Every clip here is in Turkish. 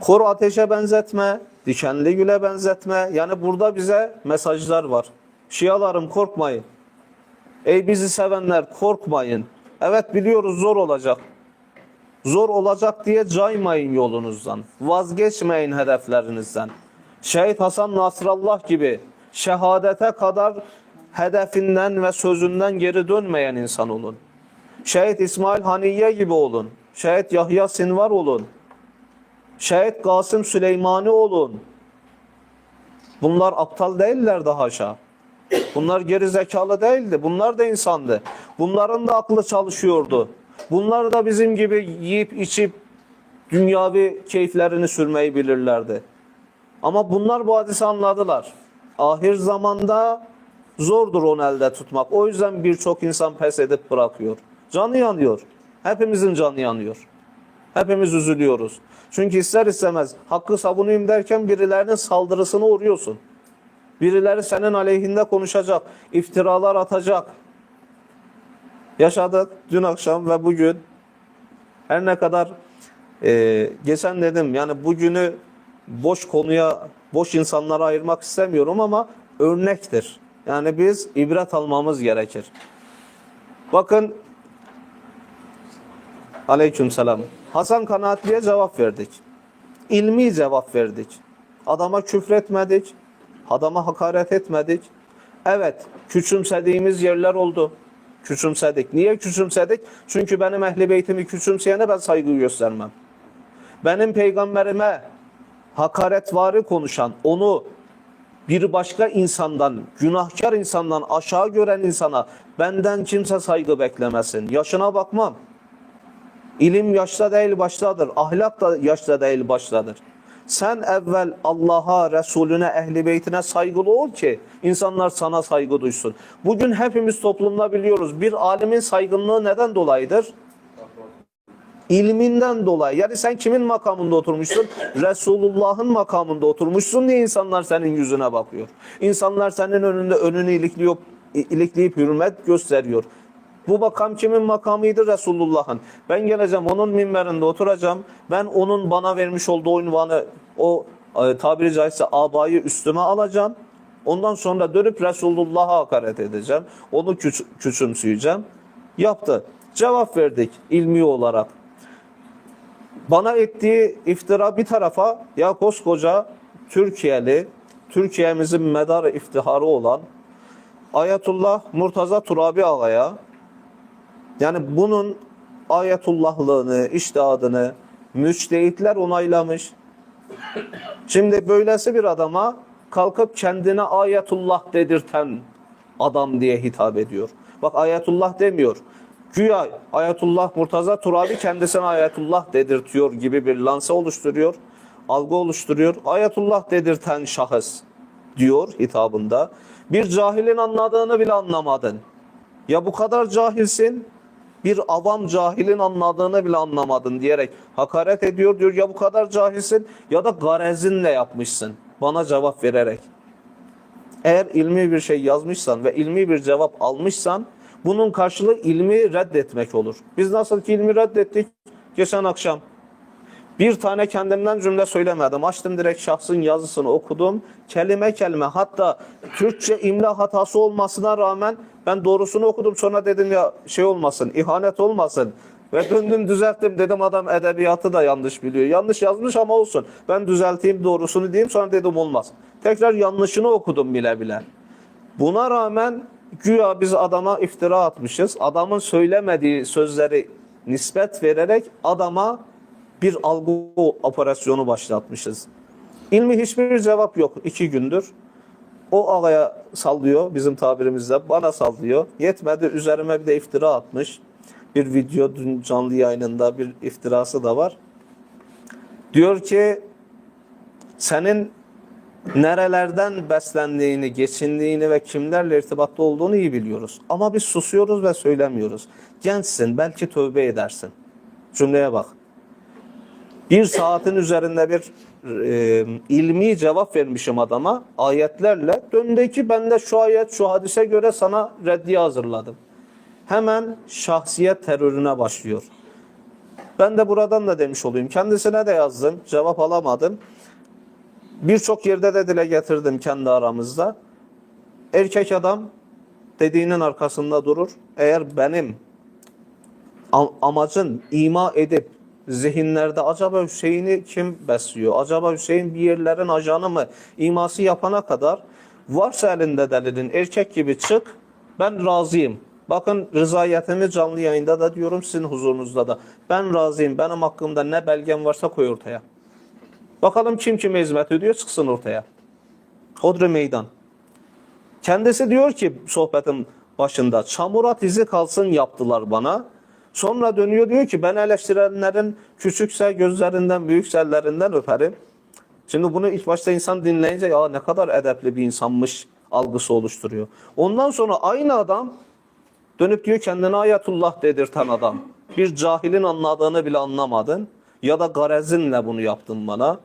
Kor ateşe benzetme, dikenli güle benzetme. Yani burada bize mesajlar var. Şialarım korkmayın. Ey bizi sevenler korkmayın. Evet biliyoruz zor olacak. Zor olacak diye caymayın yolunuzdan. Vazgeçmeyin hedeflerinizden. Şehit Hasan Nasrallah gibi şehadete kadar hedefinden ve sözünden geri dönmeyen insan olun. Şehit İsmail Haniye gibi olun. Şehit Yahya Sinvar olun. Şehit Kasım Süleymani olun. Bunlar aptal değiller daha haşa. Bunlar geri zekalı değildi. Bunlar da insandı. Bunların da aklı çalışıyordu. Bunlar da bizim gibi yiyip içip dünyavi keyiflerini sürmeyi bilirlerdi. Ama bunlar bu hadisi anladılar. Ahir zamanda zordur onu elde tutmak. O yüzden birçok insan pes edip bırakıyor. Canı yanıyor. Hepimizin canı yanıyor. Hepimiz üzülüyoruz. Çünkü ister istemez hakkı savunayım derken birilerinin saldırısına uğruyorsun. Birileri senin aleyhinde konuşacak, iftiralar atacak. Yaşadık dün akşam ve bugün. Her ne kadar e, geçen dedim yani bugünü boş konuya, boş insanlara ayırmak istemiyorum ama örnektir. Yani biz ibret almamız gerekir. Bakın Aleykümselam. Hasan Kanaatli'ye cevap verdik. İlmi cevap verdik. Adama küfretmedik. Adama hakaret etmedik. Evet, küçümsediğimiz yerler oldu. Küçümsedik. Niye küçümsedik? Çünkü benim ehli beytimi küçümseyene ben saygı göstermem. Benim peygamberime hakaretvari konuşan, onu bir başka insandan, günahkar insandan aşağı gören insana benden kimse saygı beklemesin. Yaşına bakmam. İlim yaşta değil baştadır. Ahlak da yaşta değil baştadır. Sen evvel Allah'a, Resulüne, ehli beytine saygılı ol ki insanlar sana saygı duysun. Bugün hepimiz toplumda biliyoruz. Bir alimin saygınlığı neden dolayıdır? İlminden dolayı. Yani sen kimin makamında oturmuşsun? Resulullah'ın makamında oturmuşsun diye insanlar senin yüzüne bakıyor. İnsanlar senin önünde önünü ilikleyip, ilikleyip hürmet gösteriyor. Bu makam kimin makamıydı? Resulullah'ın. Ben geleceğim onun minberinde oturacağım. Ben onun bana vermiş olduğu unvanı o e, tabiri caizse abayı üstüme alacağım. Ondan sonra dönüp Resulullah'a hakaret edeceğim. Onu küç- küçümseyeceğim. Yaptı. Cevap verdik ilmi olarak. Bana ettiği iftira bir tarafa ya koskoca Türkiye'li, Türkiye'mizin medarı iftiharı olan Ayetullah Murtaza Turabi Ağa'ya yani bunun ayetullahlığını, iştihadını müçtehitler onaylamış. Şimdi böylesi bir adama kalkıp kendine ayetullah dedirten adam diye hitap ediyor. Bak ayetullah demiyor. Güya ayetullah Murtaza Turabi kendisine ayetullah dedirtiyor gibi bir lanse oluşturuyor. Algı oluşturuyor. Ayetullah dedirten şahıs diyor hitabında. Bir cahilin anladığını bile anlamadın. Ya bu kadar cahilsin, bir avam cahilin anladığını bile anlamadın diyerek hakaret ediyor diyor. Ya bu kadar cahilsin ya da garezinle yapmışsın. Bana cevap vererek. Eğer ilmi bir şey yazmışsan ve ilmi bir cevap almışsan bunun karşılığı ilmi reddetmek olur. Biz nasıl ki ilmi reddettik geçen akşam. Bir tane kendimden cümle söylemedim. Açtım direkt şahsın yazısını okudum. Kelime kelime hatta Türkçe imla hatası olmasına rağmen ben doğrusunu okudum. Sonra dedim ya şey olmasın, ihanet olmasın. Ve döndüm düzelttim dedim adam edebiyatı da yanlış biliyor. Yanlış yazmış ama olsun. Ben düzelteyim doğrusunu diyeyim sonra dedim olmaz. Tekrar yanlışını okudum bile bile. Buna rağmen güya biz adama iftira atmışız. Adamın söylemediği sözleri nispet vererek adama bir algı operasyonu başlatmışız. İlmi hiçbir cevap yok iki gündür. O ağaya sallıyor bizim tabirimizle bana sallıyor. Yetmedi üzerime bir de iftira atmış. Bir video dün canlı yayınında bir iftirası da var. Diyor ki senin nerelerden beslendiğini, geçindiğini ve kimlerle irtibatta olduğunu iyi biliyoruz. Ama biz susuyoruz ve söylemiyoruz. Gençsin, belki tövbe edersin. Cümleye bak. Bir saatin üzerinde bir e, ilmi cevap vermişim adama ayetlerle. Döndü ki ben de şu ayet, şu hadise göre sana reddiye hazırladım. Hemen şahsiyet terörüne başlıyor. Ben de buradan da demiş olayım. Kendisine de yazdım. Cevap alamadım. Birçok yerde de dile getirdim kendi aramızda. Erkek adam dediğinin arkasında durur. Eğer benim am- amacın ima edip zihinlerde acaba Hüseyin'i kim besliyor? Acaba Hüseyin bir yerlerin ajanı mı? İması yapana kadar varsa elinde delilin erkek gibi çık. Ben razıyım. Bakın rızayetimi canlı yayında da diyorum sizin huzurunuzda da. Ben razıyım. Benim hakkımda ne belgem varsa koy ortaya. Bakalım kim kime hizmet ediyor çıksın ortaya. Hodri meydan. Kendisi diyor ki sohbetin başında çamur at izi kalsın yaptılar bana. Sonra dönüyor diyor ki ben eleştirenlerin küçükse gözlerinden büyükse ellerinden öperim. Şimdi bunu ilk başta insan dinleyince ya ne kadar edepli bir insanmış algısı oluşturuyor. Ondan sonra aynı adam dönüp diyor kendine ayetullah dedirten adam. Bir cahilin anladığını bile anlamadın ya da garezinle bunu yaptın bana.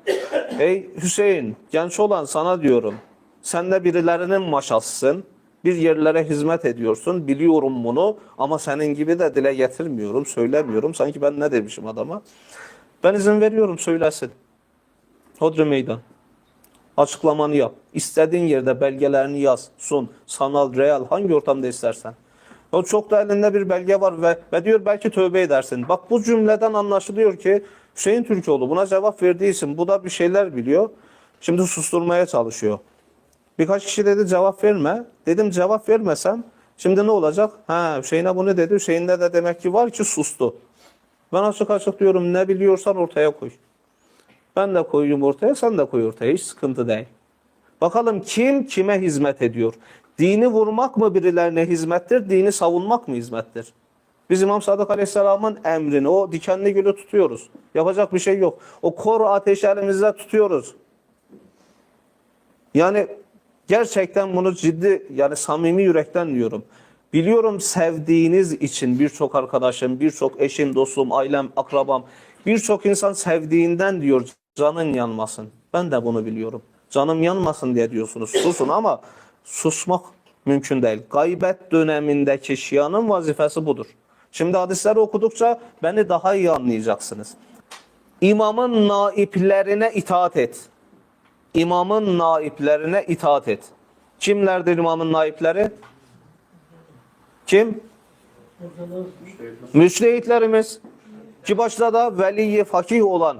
Ey Hüseyin genç olan sana diyorum. Sen de birilerinin maşasısın. Bir yerlere hizmet ediyorsun. Biliyorum bunu ama senin gibi de dile getirmiyorum, söylemiyorum. Sanki ben ne demişim adama. Ben izin veriyorum söylesin. Hodri meydan. Açıklamanı yap. İstediğin yerde belgelerini yaz, sun. Sanal, real, hangi ortamda istersen. O çok da elinde bir belge var ve, ve diyor belki tövbe edersin. Bak bu cümleden anlaşılıyor ki Hüseyin Türkoğlu buna cevap verdiği için bu da bir şeyler biliyor. Şimdi susturmaya çalışıyor. Birkaç kişi dedi cevap verme. Dedim cevap vermesem şimdi ne olacak? Ha Hüseyin'e bunu dedi. Hüseyin'de de demek ki var ki sustu. Ben açık açık diyorum ne biliyorsan ortaya koy. Ben de koyayım ortaya, sen de koy ortaya. Hiç sıkıntı değil. Bakalım kim kime hizmet ediyor? Dini vurmak mı birilerine hizmettir, dini savunmak mı hizmettir? Biz İmam Sadık Aleyhisselam'ın emrini, o dikenli gülü tutuyoruz. Yapacak bir şey yok. O kor ateşi elimizde tutuyoruz. Yani gerçekten bunu ciddi, yani samimi yürekten diyorum. Biliyorum sevdiğiniz için birçok arkadaşım, birçok eşim, dostum, ailem, akrabam, birçok insan sevdiğinden diyor canın yanmasın. Ben de bunu biliyorum. Canım yanmasın diye diyorsunuz. Susun ama susmak mümkün değil. Gaybet dönemindeki şianın vazifesi budur. Şimdi hadisleri okudukça beni daha iyi anlayacaksınız. İmamın naiplerine itaat et. İmamın naiplerine itaat et. Kimlerdir imamın naipleri? Kim? Müçtehitlerimiz. Ki başta da veliyi fakih olan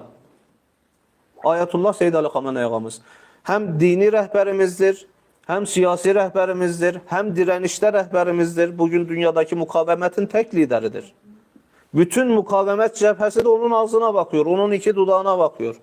Ayetullah Seyyid Ali Khamenei. Hem dini rehberimizdir, hem siyasi rehberimizdir, hem direnişte rehberimizdir. Bugün dünyadaki mukavemetin tek lideridir. Bütün mukavemet cephesi de onun ağzına bakıyor, onun iki dudağına bakıyor.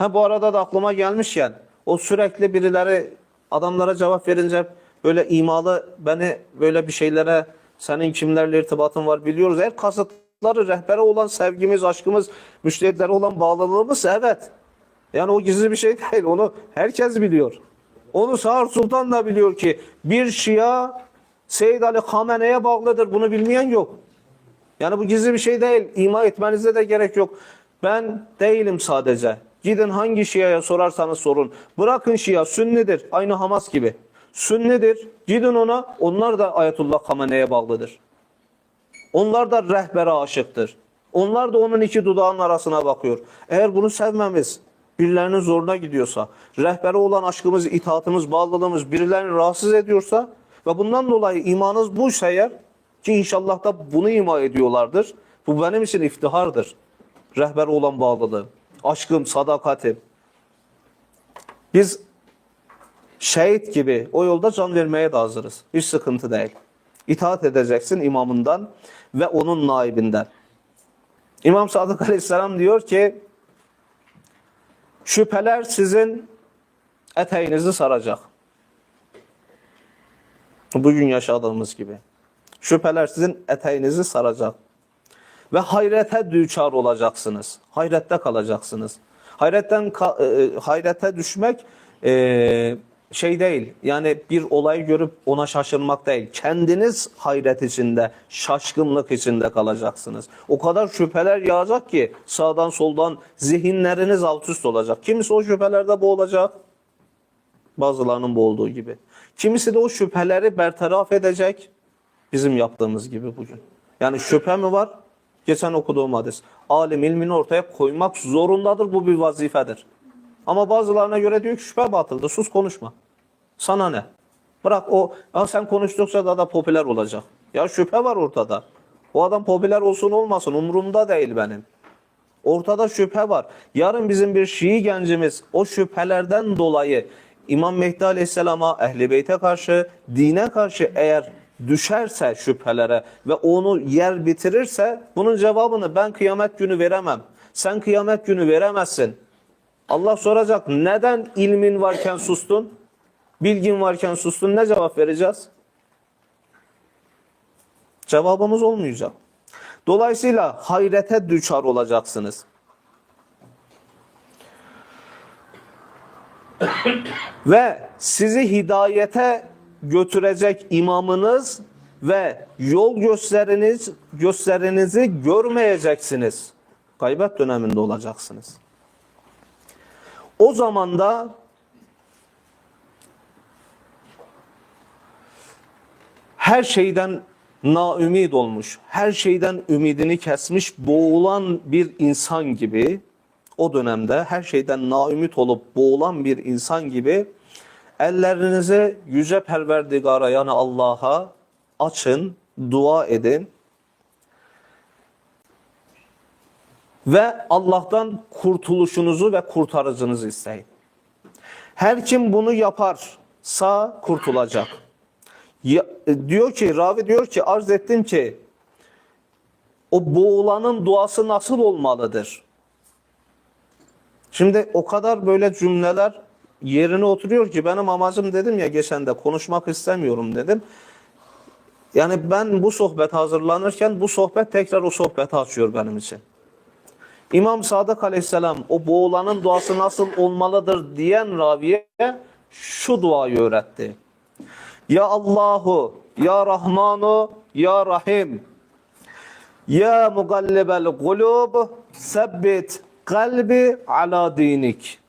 Ha bu arada da aklıma gelmişken o sürekli birileri adamlara cevap verince böyle imalı beni böyle bir şeylere senin kimlerle irtibatın var biliyoruz. Her kasıtları rehbere olan sevgimiz, aşkımız, müştehitlere olan bağlılığımız evet. Yani o gizli bir şey değil. Onu herkes biliyor. Onu Sağır Sultan da biliyor ki bir Şia Seyyid Ali Khamenei'ye bağlıdır. Bunu bilmeyen yok. Yani bu gizli bir şey değil. İma etmenize de gerek yok. Ben değilim sadece. Gidin hangi Şia'ya sorarsanız sorun. Bırakın Şia Sünnidir. Aynı Hamas gibi. Sünnidir. Gidin ona. Onlar da Ayetullah Khamenei'ye bağlıdır. Onlar da rehbere aşıktır. Onlar da onun iki dudağının arasına bakıyor. Eğer bunu sevmemiz birilerinin zoruna gidiyorsa, rehbere olan aşkımız, itaatımız, bağlılığımız birilerini rahatsız ediyorsa ve bundan dolayı imanınız buysa eğer ki inşallah da bunu ima ediyorlardır. Bu benim için iftihardır. Rehbere olan bağlılığım, aşkım, sadakatim. Biz şehit gibi o yolda can vermeye de hazırız. Hiç sıkıntı değil. İtaat edeceksin imamından ve onun naibinden. İmam Sadık Aleyhisselam diyor ki şüpheler sizin eteğinizi saracak. Bugün yaşadığımız gibi. Şüpheler sizin eteğinizi saracak. Ve hayrete düçar olacaksınız. Hayrette kalacaksınız. Hayretten ka- e, hayrete düşmek e, şey değil. Yani bir olayı görüp ona şaşırmak değil. Kendiniz hayret içinde, şaşkınlık içinde kalacaksınız. O kadar şüpheler yağacak ki sağdan soldan zihinleriniz alt üst olacak. Kimisi o şüphelerde boğulacak. Bazılarının boğulduğu gibi. Kimisi de o şüpheleri bertaraf edecek. Bizim yaptığımız gibi bugün. Yani şüphe mi var? Geçen okuduğum hadis. Alim ilmini ortaya koymak zorundadır. Bu bir vazifedir. Ama bazılarına göre diyor ki şüphe batıldı. Sus konuşma. Sana ne? Bırak o ya sen konuştukça daha da popüler olacak. Ya şüphe var ortada. O adam popüler olsun olmasın umurumda değil benim. Ortada şüphe var. Yarın bizim bir Şii gencimiz o şüphelerden dolayı İmam Mehdi Aleyhisselam'a, Ehli Beyt'e karşı, dine karşı eğer düşerse şüphelere ve onu yer bitirirse bunun cevabını ben kıyamet günü veremem. Sen kıyamet günü veremezsin. Allah soracak neden ilmin varken sustun? Bilgin varken sustun ne cevap vereceğiz? Cevabımız olmayacak. Dolayısıyla hayrete düçar olacaksınız. ve sizi hidayete götürecek imamınız ve yol gösteriniz gösterinizi görmeyeceksiniz. Gaybet döneminde olacaksınız. O zaman da her şeyden naümid olmuş, her şeyden ümidini kesmiş, boğulan bir insan gibi o dönemde her şeyden naümit olup boğulan bir insan gibi ellerinizi yüce perverdigara yani Allah'a açın, dua edin ve Allah'tan kurtuluşunuzu ve kurtarıcınızı isteyin. Her kim bunu yaparsa kurtulacak. Ya, e, diyor ki ravi diyor ki arz ettim ki o boğulanın duası nasıl olmalıdır? Şimdi o kadar böyle cümleler yerine oturuyor ki benim amacım dedim ya geçen de konuşmak istemiyorum dedim. Yani ben bu sohbet hazırlanırken bu sohbet tekrar o sohbeti açıyor benim için. İmam Sadık Aleyhisselam o boğulanın duası nasıl olmalıdır diyen raviye şu duayı öğretti. Ya Allahu, Ya Rahmanu, Ya Rahim. Ya mugallibel gulub, sebbit kalbi ala dinik.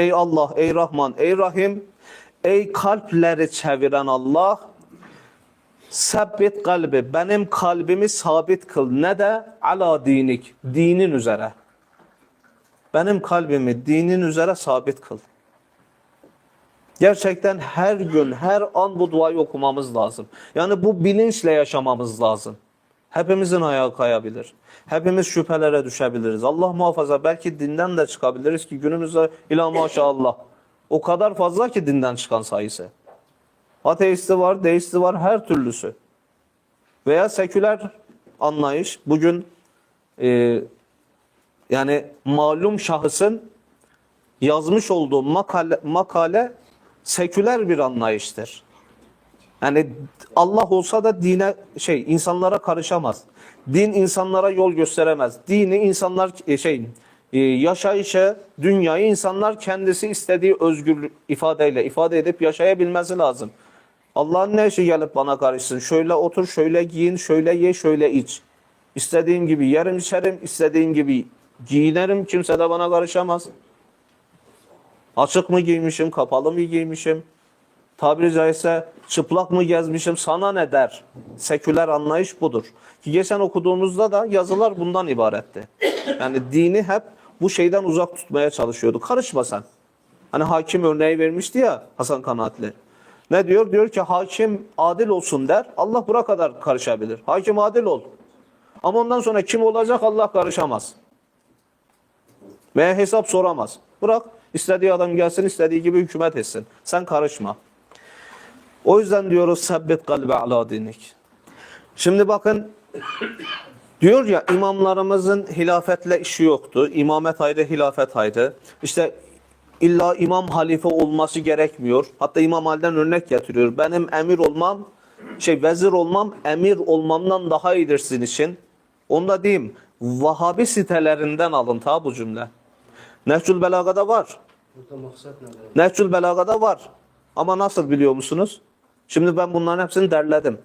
Ey Allah, ey Rahman, ey Rahim, ey kalpleri çeviren Allah, sebbit kalbi, benim kalbimi sabit kıl. Ne de? Ala dinik, dinin üzere. Benim kalbimi dinin üzere sabit kıl. Gerçekten her gün, her an bu duayı okumamız lazım. Yani bu bilinçle yaşamamız lazım. Hepimizin ayağı kayabilir. Hepimiz şüphelere düşebiliriz. Allah muhafaza belki dinden de çıkabiliriz ki günümüzde ila maşallah. O kadar fazla ki dinden çıkan sayısı. Ateisti var, deisti var, her türlüsü. Veya seküler anlayış bugün e, yani malum şahısın yazmış olduğu makale, makale seküler bir anlayıştır. Yani Allah olsa da dine şey insanlara karışamaz. Din insanlara yol gösteremez. Dini insanlar e, şey e, yaşayışı, dünyayı insanlar kendisi istediği özgür ifadeyle ifade edip yaşayabilmesi lazım. Allah'ın ne işi gelip bana karışsın? Şöyle otur, şöyle giyin, şöyle ye, şöyle iç. İstediğim gibi yerim içerim, istediğim gibi giyinirim. Kimse de bana karışamaz. Açık mı giymişim, kapalı mı giymişim? Tabiri caizse çıplak mı gezmişim sana ne der? Seküler anlayış budur. Ki geçen okuduğumuzda da yazılar bundan ibaretti. Yani dini hep bu şeyden uzak tutmaya çalışıyordu. Karışma sen. Hani hakim örneği vermişti ya Hasan Kanaatli. Ne diyor? Diyor ki hakim adil olsun der. Allah bura kadar karışabilir. Hakim adil ol. Ama ondan sonra kim olacak Allah karışamaz. Veya hesap soramaz. Bırak istediği adam gelsin istediği gibi hükümet etsin. Sen karışma. O yüzden diyoruz sebbet kalbe ala dinik. Şimdi bakın diyor ya imamlarımızın hilafetle işi yoktu. İmamet ayrı, hilafet ayrı. İşte illa imam halife olması gerekmiyor. Hatta İmam Ali'den örnek getiriyor. Benim emir olmam, şey vezir olmam emir olmamdan daha iyidir sizin için. Onu da diyeyim. Vahabi sitelerinden alın ta bu cümle. Nehcül Belaga'da var. Burada maksat? Nehcül Belaga'da var. Ama nasıl biliyor musunuz? Şimdi ben bunların hepsini derledim.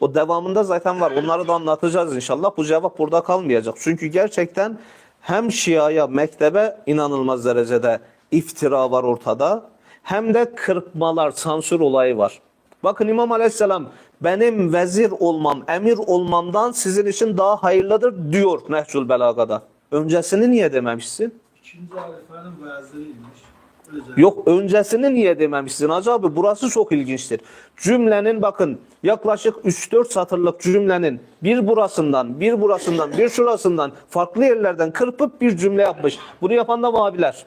O devamında zaten var. Onları da anlatacağız inşallah. Bu cevap burada kalmayacak. Çünkü gerçekten hem Şia'ya, mektebe inanılmaz derecede iftira var ortada. Hem de kırpmalar, sansür olayı var. Bakın İmam Aleyhisselam benim vezir olmam, emir olmamdan sizin için daha hayırlıdır diyor Nehcül Belaga'da. Öncesini niye dememişsin? İkinci halifenin veziriymiş. Yok öncesini niye dememişsin Hacı abi? Burası çok ilginçtir. Cümlenin bakın yaklaşık 3-4 satırlık cümlenin bir burasından, bir burasından, bir şurasından farklı yerlerden kırpıp bir cümle yapmış. Bunu yapan da Vahabiler.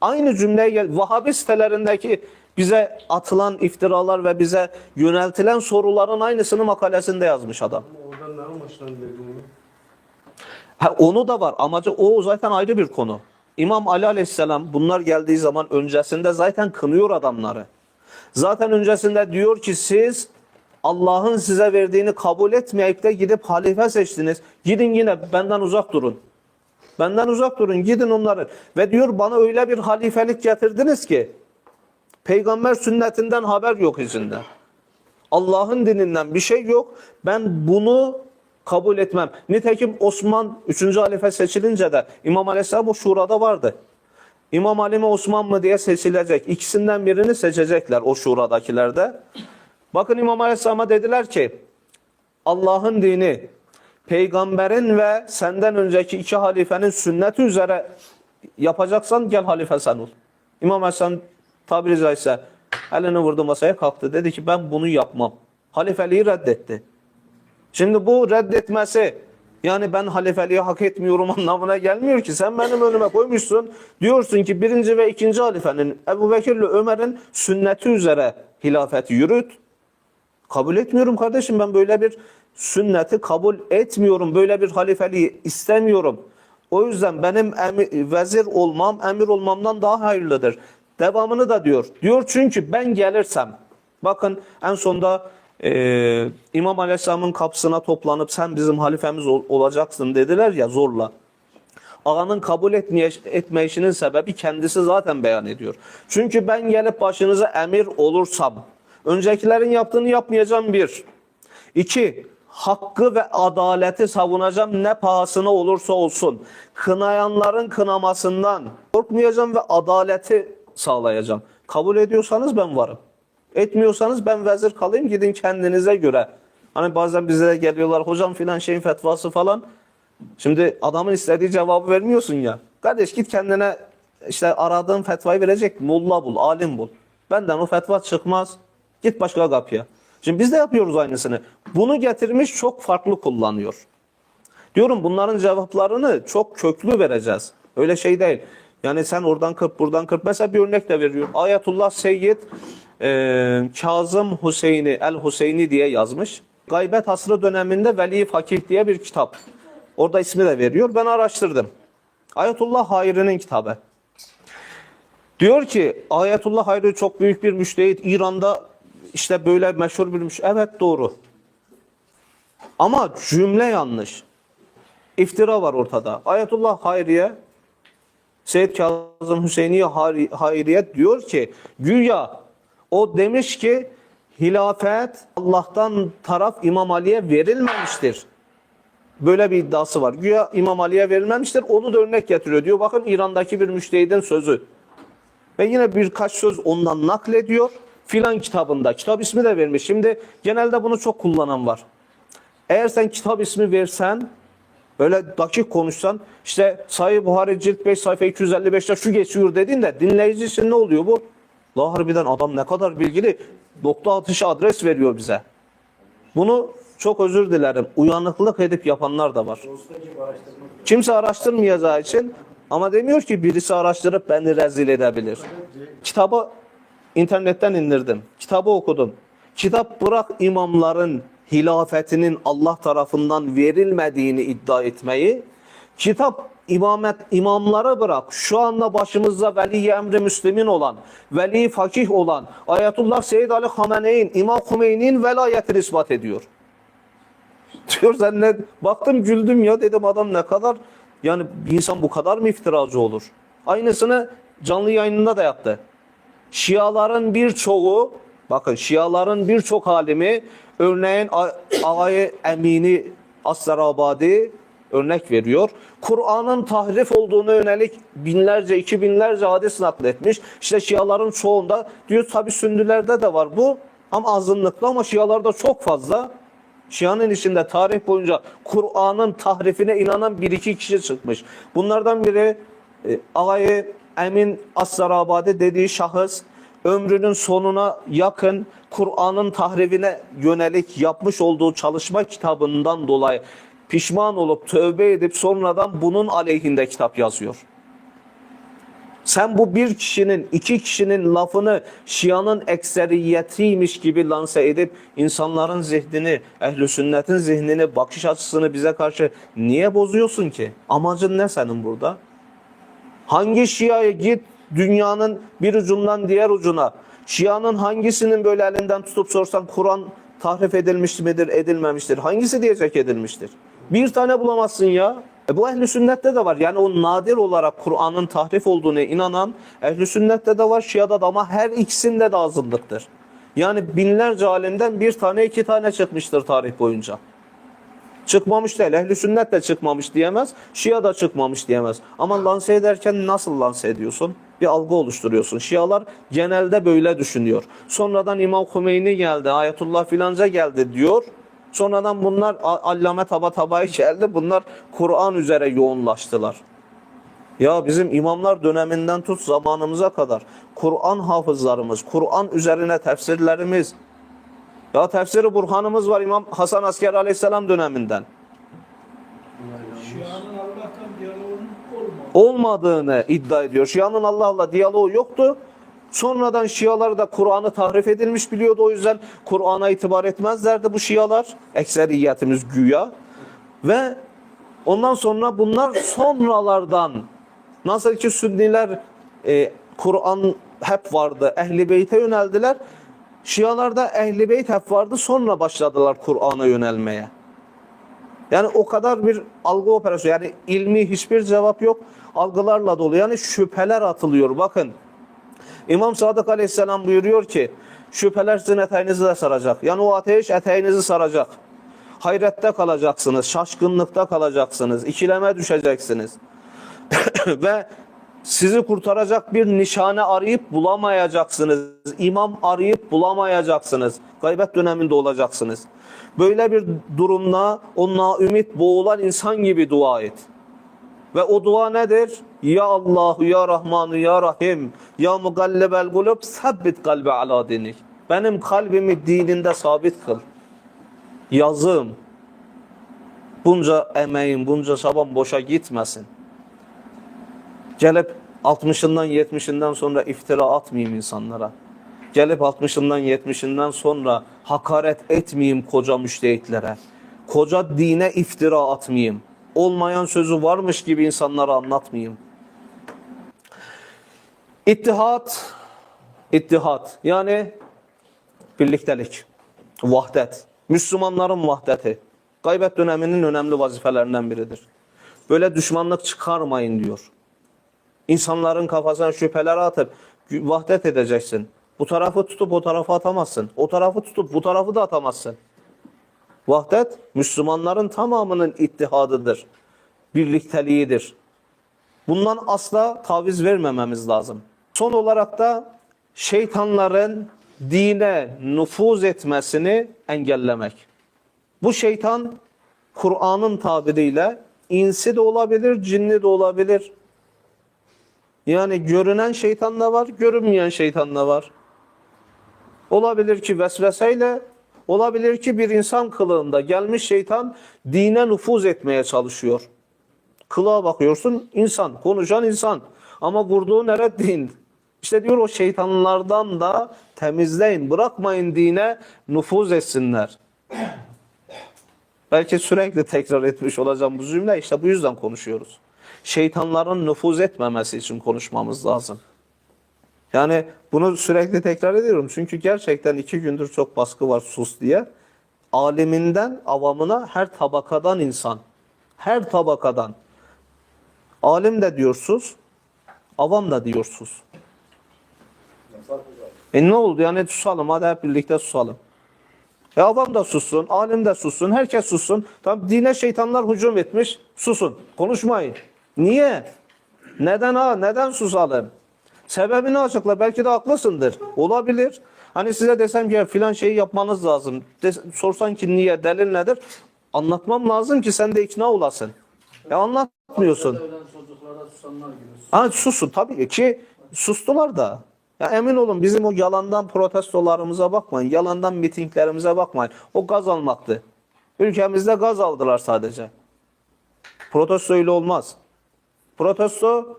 Aynı cümleye gel. Vahabi sitelerindeki bize atılan iftiralar ve bize yöneltilen soruların aynısını makalesinde yazmış adam. Oradan ne amaçlan verdiğini. Ha, onu da var. Amacı o zaten ayrı bir konu. İmam Ali Aleyhisselam bunlar geldiği zaman öncesinde zaten kınıyor adamları. Zaten öncesinde diyor ki siz Allah'ın size verdiğini kabul etmeyip de gidip halife seçtiniz. Gidin yine benden uzak durun. Benden uzak durun gidin onları. Ve diyor bana öyle bir halifelik getirdiniz ki peygamber sünnetinden haber yok izinde. Allah'ın dininden bir şey yok. Ben bunu kabul etmem. Nitekim Osman 3. halife seçilince de İmam Aleyhisselam o şurada vardı. İmam Ali mi Osman mı diye seçilecek. İkisinden birini seçecekler o şuradakilerde. Bakın İmam Aleyhisselam'a dediler ki Allah'ın dini peygamberin ve senden önceki iki halifenin sünneti üzere yapacaksan gel halife sen ol. İmam Aleyhisselam tabiri caizse elini vurdu masaya kalktı. Dedi ki ben bunu yapmam. Halifeliği reddetti. Şimdi bu reddetmesi yani ben halifeliği hak etmiyorum anlamına gelmiyor ki. Sen benim önüme koymuşsun. Diyorsun ki birinci ve ikinci halifenin Ebu Bekir ile Ömer'in sünneti üzere hilafeti yürüt. Kabul etmiyorum kardeşim ben böyle bir sünneti kabul etmiyorum. Böyle bir halifeliği istemiyorum. O yüzden benim emi- vezir olmam, emir olmamdan daha hayırlıdır. Devamını da diyor. Diyor çünkü ben gelirsem. Bakın en sonda e, İmam Aleyhisselam'ın kapısına toplanıp sen bizim halifemiz ol- olacaksın dediler ya zorla. Ağanın kabul etmeye, etmeyişinin sebebi kendisi zaten beyan ediyor. Çünkü ben gelip başınıza emir olursam, öncekilerin yaptığını yapmayacağım bir. İki, hakkı ve adaleti savunacağım ne pahasına olursa olsun. Kınayanların kınamasından korkmayacağım ve adaleti sağlayacağım. Kabul ediyorsanız ben varım. Etmiyorsanız ben vezir kalayım gidin kendinize göre. Hani bazen bize geliyorlar hocam filan şeyin fetvası falan. Şimdi adamın istediği cevabı vermiyorsun ya. Kardeş git kendine işte aradığın fetvayı verecek mulla bul, alim bul. Benden o fetva çıkmaz. Git başka kapıya. Şimdi biz de yapıyoruz aynısını. Bunu getirmiş çok farklı kullanıyor. Diyorum bunların cevaplarını çok köklü vereceğiz. Öyle şey değil. Yani sen oradan kırp buradan kırp. Mesela bir örnek de veriyorum. Ayetullah Seyyid e, Kazım Hüseyin'i El Hüseyini diye yazmış. Gaybet asrı döneminde Veli Fakih diye bir kitap. Orada ismi de veriyor. Ben araştırdım. Ayetullah Hayri'nin kitabı. Diyor ki Ayetullah Hayri çok büyük bir müştehit. İran'da işte böyle meşhur bir müştehit. Evet doğru. Ama cümle yanlış. İftira var ortada. Ayetullah Hayriye Seyyid Kazım Hüseyiniye Hayri- Hayriye diyor ki güya o demiş ki hilafet Allah'tan taraf İmam Ali'ye verilmemiştir. Böyle bir iddiası var. Güya İmam Ali'ye verilmemiştir. Onu da örnek getiriyor. Diyor bakın İran'daki bir müştehidin sözü. Ve yine birkaç söz ondan naklediyor. Filan kitabında. Kitap ismi de vermiş. Şimdi genelde bunu çok kullanan var. Eğer sen kitap ismi versen böyle dakik konuşsan işte Sahih Buhari cilt 5 sayfa 255'te şu geçiyor dediğinde dinleyici için ne oluyor bu? La harbiden adam ne kadar bilgili nokta atışı adres veriyor bize. Bunu çok özür dilerim. Uyanıklık edip yapanlar da var. Kimse araştırmayacağı için ama demiyor ki birisi araştırıp beni rezil edebilir. Kitabı internetten indirdim. Kitabı okudum. Kitap bırak imamların hilafetinin Allah tarafından verilmediğini iddia etmeyi. Kitap imamet imamlara bırak. Şu anda başımızda veli emri müslimin olan, veli fakih olan Ayetullah Seyyid Ali Hamene'in, İmam Hümeyni'nin velayetini ispat ediyor. Diyor sen ne? Baktım güldüm ya dedim adam ne kadar yani insan bu kadar mı iftiracı olur? Aynısını canlı yayınında da yaptı. Şiaların birçoğu bakın Şiaların birçok alimi örneğin A- Ağay Emini Aslarabadi örnek veriyor. Kur'an'ın tahrif olduğunu yönelik binlerce, iki binlerce hadis nakletmiş. İşte Şiaların çoğunda diyor tabi Sünnilerde de var bu Ama azınlıkta ama Şialarda çok fazla. Şia'nın içinde tarih boyunca Kur'an'ın tahrifine inanan bir iki kişi çıkmış. Bunlardan biri e, Ağayı Emin As-Sarabadi dediği şahıs ömrünün sonuna yakın Kur'an'ın tahrifine yönelik yapmış olduğu çalışma kitabından dolayı pişman olup tövbe edip sonradan bunun aleyhinde kitap yazıyor. Sen bu bir kişinin, iki kişinin lafını Şia'nın ekseriyetiymiş gibi lanse edip insanların zihnini, ehl sünnetin zihnini, bakış açısını bize karşı niye bozuyorsun ki? Amacın ne senin burada? Hangi Şia'ya git dünyanın bir ucundan diğer ucuna. Şia'nın hangisinin böyle elinden tutup sorsan Kur'an tahrif edilmiş midir, edilmemiştir? Hangisi diyecek edilmiştir? Bir tane bulamazsın ya. E bu ehli sünnette de var. Yani o nadir olarak Kur'an'ın tahrif olduğuna inanan ehli sünnette de var, Şia'da da ama her ikisinde de azınlıktır. Yani binlerce alimden bir tane iki tane çıkmıştır tarih boyunca. Çıkmamış değil. Ehli sünnet de çıkmamış diyemez. Şia da çıkmamış diyemez. Ama lanse ederken nasıl lanse ediyorsun? Bir algı oluşturuyorsun. Şialar genelde böyle düşünüyor. Sonradan İmam Hümeyni geldi, Ayetullah filanca geldi diyor. Sonradan bunlar Allame Tabatabai geldi. Bunlar Kur'an üzere yoğunlaştılar. Ya bizim imamlar döneminden tut zamanımıza kadar Kur'an hafızlarımız, Kur'an üzerine tefsirlerimiz, ya tefsiri Burhan'ımız var İmam Hasan Asker Aleyhisselam döneminden. Olmadığını iddia ediyor. Şia'nın Allah'la diyaloğu yoktu. Sonradan Şialar da Kur'an'ı tahrif edilmiş biliyordu. O yüzden Kur'an'a itibar etmezlerdi bu Şialar. Ekseriyetimiz güya. Ve ondan sonra bunlar sonralardan nasıl ki Sünniler e, Kur'an hep vardı. Ehli Beyt'e yöneldiler. Şialarda Ehli Beyt hep vardı. Sonra başladılar Kur'an'a yönelmeye. Yani o kadar bir algı operasyonu. Yani ilmi hiçbir cevap yok. Algılarla dolu. Yani şüpheler atılıyor. Bakın İmam Sadık Aleyhisselam buyuruyor ki şüpheler sizin eteğinizi de saracak. Yani o ateş eteğinizi saracak. Hayrette kalacaksınız. Şaşkınlıkta kalacaksınız. ikileme düşeceksiniz. Ve sizi kurtaracak bir nişane arayıp bulamayacaksınız. İmam arayıp bulamayacaksınız. Gaybet döneminde olacaksınız. Böyle bir durumda o naümit boğulan insan gibi dua et. Ve o dua nedir? Ya Allahu ya Rahmanu ya Rahim ya mugallibel kulub sabbit kalbi ala dinik. Benim kalbimi dininde sabit kıl. Yazım. Bunca emeğim, bunca çabam boşa gitmesin. Gelip 60'ından 70'inden sonra iftira atmayayım insanlara. Gelip 60'ından 70'inden sonra hakaret etmeyeyim koca müştehitlere. Koca dine iftira atmayayım. Olmayan sözü varmış gibi insanlara anlatmayayım. İttihat, ittihat yani birliktelik, vahdet, Müslümanların vahdeti. Gaybet döneminin önemli vazifelerinden biridir. Böyle düşmanlık çıkarmayın diyor. İnsanların kafasına şüpheler atıp vahdet edeceksin. Bu tarafı tutup o tarafı atamazsın. O tarafı tutup bu tarafı da atamazsın. Vahdet Müslümanların tamamının ittihadıdır. Birlikteliğidir. Bundan asla taviz vermememiz lazım. Son olarak da şeytanların dine nüfuz etmesini engellemek. Bu şeytan Kur'an'ın tabiriyle insi de olabilir, cinli de olabilir. Yani görünen şeytan da var, görünmeyen şeytan da var. Olabilir ki vesveseyle, olabilir ki bir insan kılığında gelmiş şeytan dine nüfuz etmeye çalışıyor. Kılığa bakıyorsun insan, konuşan insan. Ama vurduğu nere din? İşte diyor o şeytanlardan da temizleyin, bırakmayın dine nüfuz etsinler. Belki sürekli tekrar etmiş olacağım bu cümle işte bu yüzden konuşuyoruz. Şeytanların nüfuz etmemesi için konuşmamız lazım. Yani bunu sürekli tekrar ediyorum. Çünkü gerçekten iki gündür çok baskı var sus diye. Aliminden avamına her tabakadan insan. Her tabakadan. Alim de diyorsuz, avam da diyorsuz. E ne oldu yani susalım hadi hep birlikte susalım. E avam da sussun, alim de sussun, herkes sussun. Tam dine şeytanlar hücum etmiş, susun, konuşmayın. Niye? Neden ha? Neden susalım? Sebebini açıkla. Belki de haklısındır. Olabilir. Hani size desem ki filan şeyi yapmanız lazım. Des- sorsan ki niye, delil nedir? Anlatmam lazım ki sen de ikna olasın. E anlatmıyorsun. Ha susun tabii ki sustular da. Ya emin olun bizim o yalandan protestolarımıza bakmayın. Yalandan mitinglerimize bakmayın. O gaz almaktı. Ülkemizde gaz aldılar sadece. Protesto öyle olmaz. Protesto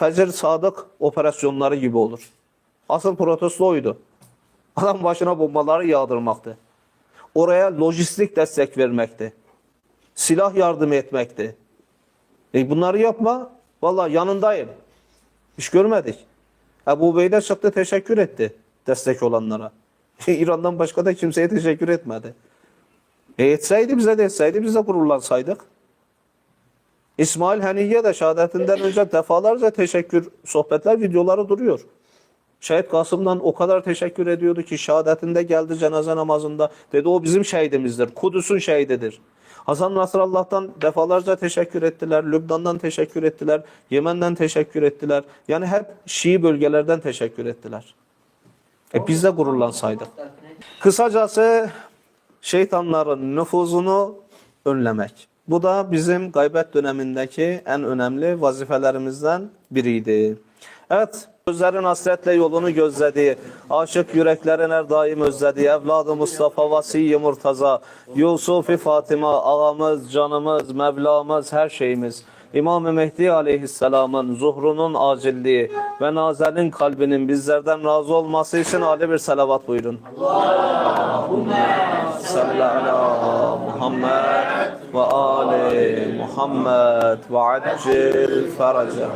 Fecr Sadık operasyonları gibi olur. Asıl protesto oydu. Adam başına bombaları yağdırmaktı. Oraya lojistik destek vermekti. Silah yardım etmekti. E bunları yapma. Vallahi yanındayım. Hiç görmedik. Ebu Beyde çıktı teşekkür etti destek olanlara. İran'dan başka da kimseye teşekkür etmedi. E etseydi bize de etseydi biz de gururlansaydık. İsmail Haniye de şehadetinden önce defalarca teşekkür sohbetler videoları duruyor. Şehit Kasım'dan o kadar teşekkür ediyordu ki şehadetinde geldi cenaze namazında. Dedi o bizim şehidimizdir. Kudüs'ün şehididir. Hasan Nasrallah'tan defalarca teşekkür ettiler. Lübnan'dan teşekkür ettiler. Yemen'den teşekkür ettiler. Yani hep Şii bölgelerden teşekkür ettiler. E biz de gururlansaydık. Kısacası şeytanların nüfuzunu önlemek. Bu da bizim gaybet dönemindeki en önemli vazifelerimizden biriydi. Evet, gözlerin hasretle yolunu gözlediği, aşık yüreklerin her daim özlediği, evladı Mustafa Vasiye Murtaza, Yusufi Fatıma, ağamız, canımız, Mevlamız, her şeyimiz. İmam-ı Mehdi aleyhisselamın zuhrunun acilliği ve nazenin kalbinin bizlerden razı olması için âli bir salavat buyurun. Allahümme salli ala Muhammed ve âli Muhammed ve accil feracah.